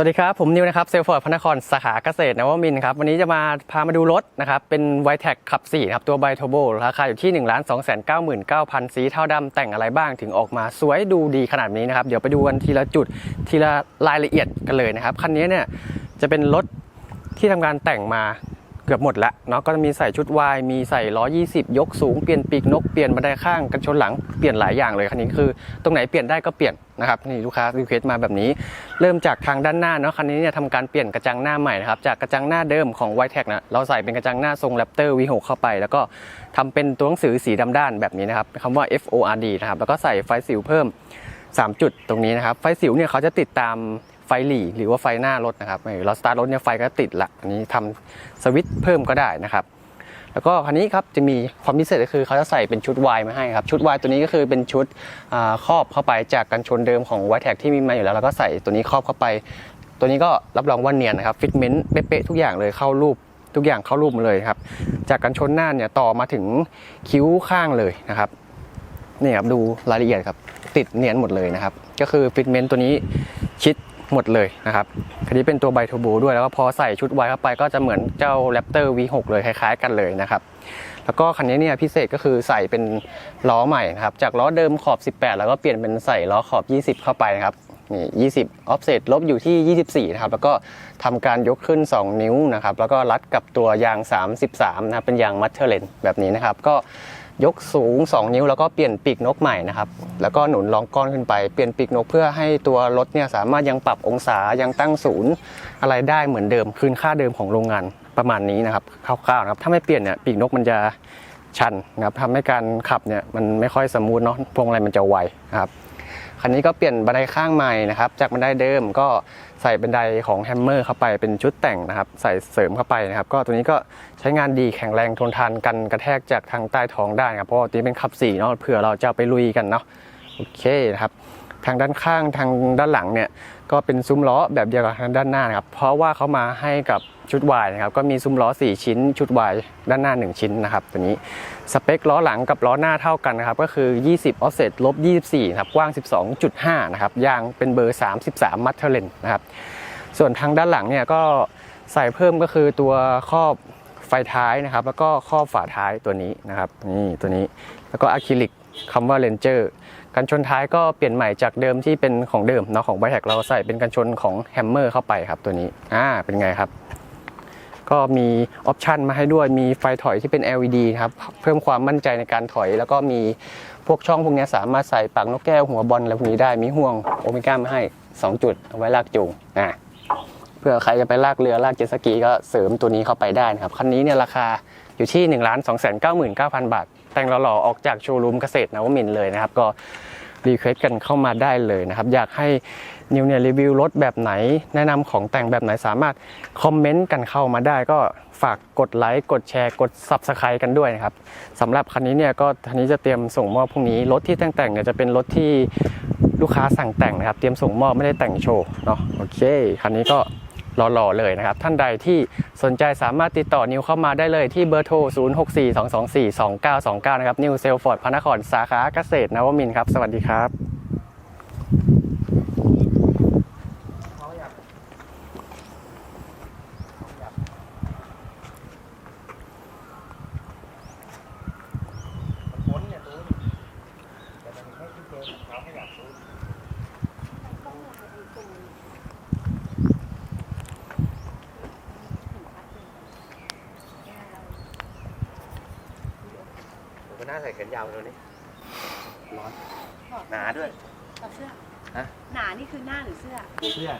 สวัสดีครับ ผมนิวนะครับเซลฟอร์ดพระนครสาขาเกษตรนวมินทร์ครับวันนี้จะมาพามาดูรถนะครับเป็นไวแท็กขับ4ครับตัวไบโทโบราคาอยู่ที่ 1 2 9 9 9 0 0 สีเทาดำแต่งอะไรบ้างถึงออกมาสวยดูดีขนาดนี้นะครับ เดี๋ยวไปดูกันทีละจุดทีละรายละเอียดกันเลยนะครับ คันนี้เนี่ยจะเป็นรถที่ทำการแต่งมา เกือบหมดแล้วเนาะก็จะมีใส่ชุดวายมีใส่120 ยกสูง เปลี่ยนปีกนกเปลี่ยนบันไดข้างกันชนหลังเปลี่ยนหลายอย่างเลยคันนี้คือ ตรงไหนเปลี่ยนได้ก็เปลี่ยนนะครับนี่ลูกค้ารีเควสมาแบบนี้ เริ่มจากทางด้านหน้าเนาะคันนี้เนี่ยทำการเปลี่ยนกระจังหน้าใหม่นะครับจากกระจังหน้าเดิมของ y t e c นะเราใส่เป็นกระจังหน้าทรง Raptor V6 เข้าไป แล้วก็ทำเป็นตัวหนังสือสีดำด้านแบบนี้นะครับคำว่า FORD นะครับแล้วก็ใส่ไฟสิวเพิ่ม 3 จุดตรงนี้นะครับไฟสิวเนี่ยเขาจะติดตาม ไฟหลีหรือว่าไฟหน้ารถนะครับเออเราสตาร์ทรถเนี่ยไฟก็ติดละอันนี้ทำสวิตช์เพิ่มก็ได้นะครับ แล้วก็คันนี้ครับจะมีความพิเศษก็คือเขาจะใส่เป็นชุดวายมาให้ครับชุดวายตัวนี้ก็คือเป็นชุดครอบเข้าไปจากกันชนเดิมของไวแท็กที่มีมาอยู่แล้ว แล้วก็ใส่ตัวนี้ครอบเข้าไป ตัวนี้ก็รับรองว่าเนียนนะครับฟิตเมนต์เป๊ะๆทุกอย่างเลยเข้ารูปทุกอย่างเข้ารูปหมดเลยครับ จากกันชนหน้าเนี่ยต่อมาถึงคิ้วข้างเลยนะครับนี่ครับดูรายละเอียดครับติดเนียนหมดเลยนะครับ ก็คือฟิตเมนต์ตัวนี้ชิด หมดเลยนะครับคันนี้เป็นตัวไบทโบด้วยแล้วก็พอใส่ชุดวเข้าไปก็จะเหมือนเจ้า Raptor V6 เลยคล้าย ๆ กันเลยนะครับแล้วก็คันนี้เนี่ยพิเศษก็คือใส่เป็นล้อใหม่นะครับจากล้อเดิมขอบ 18 แล้วก็เปลี่ยนเป็นใส่ล้อขอบ 20 เข้าไปนะครับนี่20 offset ลบอยู่ที่ 24 นะครับ แล้วก็ทำการยกขึ้น 2 นิ้วนะครับ แล้วก็รัดกับตัวยาง 33 นะครับ เป็นยางมัตเทอร์เลนแบบนี้นะครับ ก็ ยกสูง 2 นิ้วแล้วก็เปลี่ยนปีกนกใหม่นะครับแล้วก็หนุนรองก้อนขึ้นไปเปลี่ยนปีกนกเพื่อให้ตัวรถเนี่ยสามารถยังปรับองศายังตั้งศูนย์อะไรได้เหมือนเดิมคืนค่าเดิมของโรงงานประมาณนี้นะครับคร่าวๆนะครับถ้าไม่เปลี่ยนเนี่ยปีกนกมันจะชันนะครับทำให้การขับเนี่ยมันไม่ค่อยสมูทเนาะพวงอะไรมันจะไวนะครับ คันนี้ก็เปลี่ยนบันไดข้างใหม่นะครับจากบันไดเดิมก็ใส่บันไดของแฮมเมอร์เข้าไปเป็นชุดแต่งนะครับ ใส่เสริมเข้าไปนะครับ ก็ตัวนี้ก็ใช้งานดีแข็งแรงทนทานกันกระแทกจากทางใต้ท้องได้ครับเพราะตัวนี้เป็นขับสี่เนาะเผื่อเราจะไปลุยกันเนาะโอเคนะครับ ทางด้านข้างทางด้านหลังเนี่ยก็เป็นซุ้มล้อแบบเดียวกับทางด้านหน้านะครับเพราะว่าเขามาให้กับชุดวายนะครับก็มีซุ้มล้อ 4 ชิ้น ชุดวายด้านหน้า 1 ชิ้นนะครับตัวนี้สเปคล้อหลังกับล้อหน้าเท่ากันนะครับก็คือ 20 offset ลบ 24นะครับกว้าง 12.5นะครับยางเป็นเบอร์ 33 มัตเทอร์เลนนะครับส่วนทางด้านหลังเนี่ยก็ใส่เพิ่มก็คือตัวครอบไฟท้ายนะครับ แล้วก็ครอบฝาท้ายตัวนี้นะครับนี่ตัวนี้ แล้วก็อะคริลิกคำว่าเลนเจอร์กันชนท้ายก็เปลี่ยนใหม่จากเดิมที่เป็นของเดิมเนาะของไบแท็กเราใส่เป็นกันชนของแฮมเมอร์เข้าไปครับตัวนี้อ่าเป็นไงครับ ก็มีออปชันมาให้ด้วยมีไฟถอยที่เป็น LED ครับ เพิ่มความมั่นใจในการถอย แล้วก็มีพวกช่องพวกนี้สามารถใส่ปากนกแก้วหัวบอลอะไรพวกนี้ได้มีห่วงโอเมก้ามาให้ 2 จุดเอาไว้ลากจูงอ่าเพื่อใครจะไปลากเรือลากเจ็ตสกีก็เสริมตัวนี้เข้าไปได้นะครับคันนี้เนี่ยราคา อยู่ที่ 1 2 9 9 9 0 0 บาท แต่งหล่อๆออกจากโชว์รูมเกษตรนวมินทร์เลยนะครับ ก็รีเควสกันเข้ามาได้เลยนะครับ อยากให้นิวเนี่ยรีวิวรถแบบไหน แนะนำของแต่งแบบไหนสามารถคอมเมนต์กันเข้ามาได้ ก็ฝากกดไลค์กดแชร์กด Subscribe กันด้วยนะครับสำหรับคันนี้เนี่ยก็คันนี้จะเตรียมส่งมอบพรุ่งนี้รถที่แต่งแต่งเนี่ยจะเป็นรถที่ลูกค้าสั่งแต่งนะครับ เตรียมส่งมอบไม่ได้แต่งโชว์เนาะโอเคคันนี้ก็ หล่อๆเลยนะครับ ท่านใดที่สนใจสามารถติดต่อนิวเข้ามาได้เลยที่เบอร์โทร 0642242929 นะครับนิวเซลฟอร์ดพระนครสาขาเกษตรนวมินทร์ครับ สวัสดีครับ ผมก็น่าใส่แขนยาวตัวนี้ร้อนหนาด้วยกับเสื้อ ฮะ หนานี่คือหน้าหรือเสื้อ เสื้อ